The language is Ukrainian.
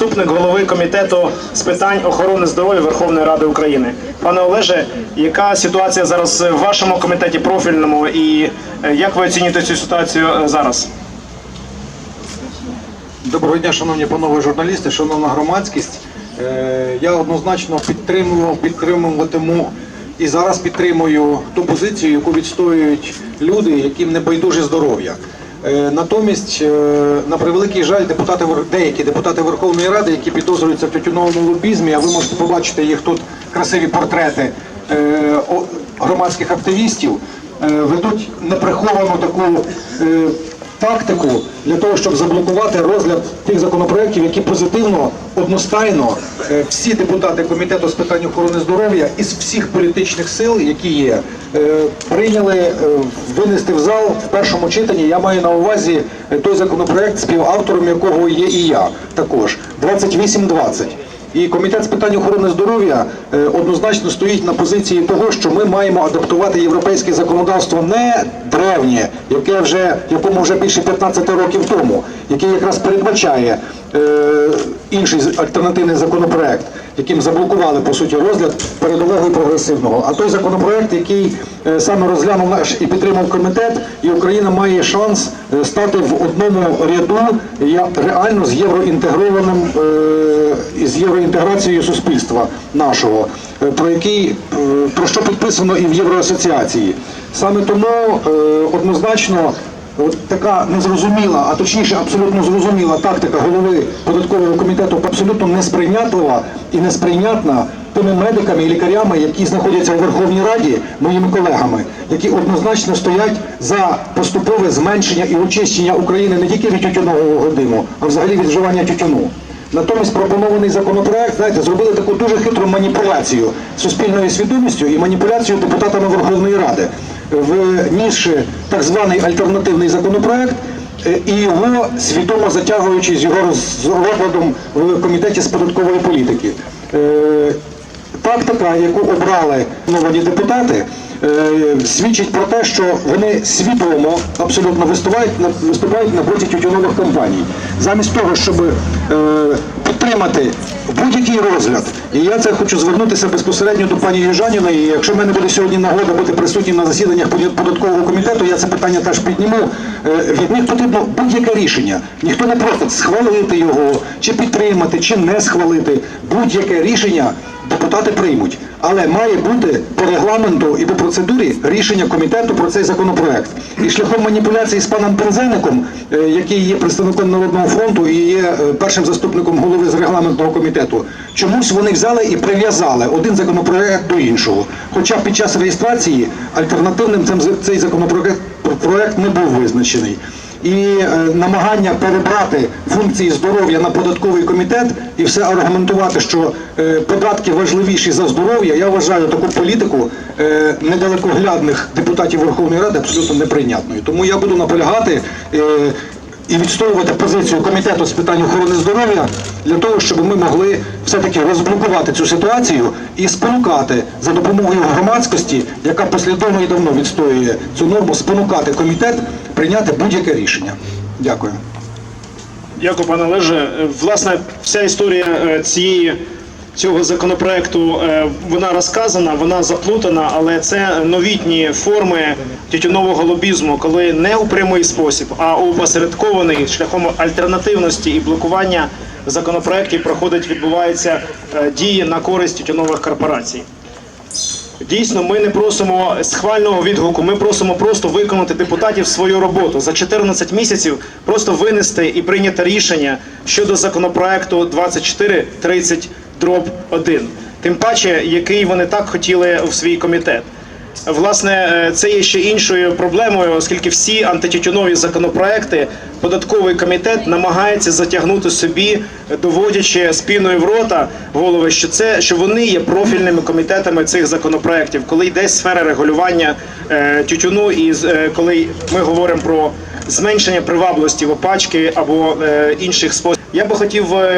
Заступник голови комітету з питань охорони здоров'я Верховної Ради України. Пане Олеже, яка ситуація зараз в вашому комітеті профільному і е, як ви оцінюєте цю ситуацію е, зараз? Доброго дня, шановні панове журналісти, шановна громадськість. Е, Я однозначно підтримував, підтримуватиму і зараз підтримую ту позицію, яку відстоюють люди, яким не байдуже здоров'я. Е, Натомість, е, на превеликий жаль, депутати деякі депутати Верховної Ради, які підозрюються в тютюновому лобізмі, а ви можете побачити їх тут красиві портрети е, громадських активістів, ведуть неприховану таку тактику для того, щоб заблокувати розгляд тих законопроєктів, які позитивно, одностайно е, всі депутати комітету з питань охорони здоров'я із всіх політичних сил, які є, е, прийняли е, винести в зал в першому читанні. Я маю на увазі той законопроєкт, співавтором якого є і я також 2820. І комітет з питань охорони здоров'я е, однозначно стоїть на позиції того, що ми маємо адаптувати європейське законодавство не древнє, яке вже якому вже більше 15 років тому, яке якраз передбачає е, інший альтернативний законопроект, яким заблокували по суті розгляд передового і прогресивного. А той законопроект, який е, саме розглянув наш і підтримав комітет, і Україна має шанс е, стати в одному ряду реально з євроінтегрованим е, із євроінтеграцією суспільства нашого, про який про що підписано і в Євроасоціації. Саме тому однозначно. От така незрозуміла, а точніше абсолютно зрозуміла тактика голови податкового комітету абсолютно несприйнятлива і несприйнятна тими медиками і лікарями, які знаходяться у Верховній Раді, моїми колегами, які однозначно стоять за поступове зменшення і очищення України не тільки від тютюнового диму, а взагалі від вживання тютюну. Натомість пропонований законопроект, знаєте, зробили таку дуже хитру маніпуляцію суспільною свідомістю і маніпуляцію депутатами Верховної Ради, внісши так званий альтернативний законопроект е, і його свідомо затягуючи з його роз- з розглядом в комітеті з податкової політики. Е, Тактика, яку обрали нові депутати, е, свідчить про те, що вони свідомо абсолютно виступають на виступають на боці тютюнових компаній, замість того, щоб підтримати будь-який розгляд. І я це хочу звернутися безпосередньо до пані Южаніної. Якщо в мене буде сьогодні нагода бути присутнім на засіданнях податкового комітету, я це питання теж підніму. Е, Від них потрібно будь-яке рішення. Ніхто не просить схвалити його, чи підтримати, чи не схвалити. Будь-яке рішення депутати приймуть. Але має бути по регламенту і по процедурі рішення комітету про цей законопроект. І шляхом маніпуляції з паном Пензеником, е, який є представником Народного фронту і є е, першим заступником голови з регламентного комітету, чомусь вони взяли і прив'язали один законопроект до іншого. Хоча під час реєстрації альтернативним цей законопроект проект не був визначений. І е, намагання перебрати функції здоров'я на податковий комітет і все аргументувати, що е, податки важливіші за здоров'я, я вважаю таку політику е, недалекоглядних депутатів Верховної Ради абсолютно неприйнятною. Тому я буду наполягати і відстоювати позицію комітету з питань охорони здоров'я для того, щоб ми могли все-таки розблокувати цю ситуацію і спонукати за допомогою громадськості, яка послідовно і давно відстоює цю норму, спонукати комітет прийняти будь-яке рішення. Дякую. Дякую, пане Олеже. Власне, вся історія е, цієї. Цього законопроекту е, вона розказана, вона заплутана, але це новітні форми тютюнового лобізму, коли не у прямий спосіб, а у посередкований шляхом альтернативності і блокування законопроєктів проходить, відбуваються е, дії на користь тютюнових корпорацій. Дійсно, ми не просимо схвального відгуку. Ми просимо просто виконати депутатів свою роботу за 14 місяців, просто винести і прийняти рішення щодо законопроекту 2430 дроб 1. Тим паче, який вони так хотіли в свій комітет. Власне, е, це є ще іншою проблемою, оскільки всі антитютюнові законопроекти податковий комітет намагається затягнути собі, доводячи спіною в рота голови, що це що вони є профільними комітетами цих законопроектів, коли йде сфера регулювання е, тютюну, і е, коли ми говоримо про зменшення привабливості в опачки або е, інших способів. Я би хотів. е,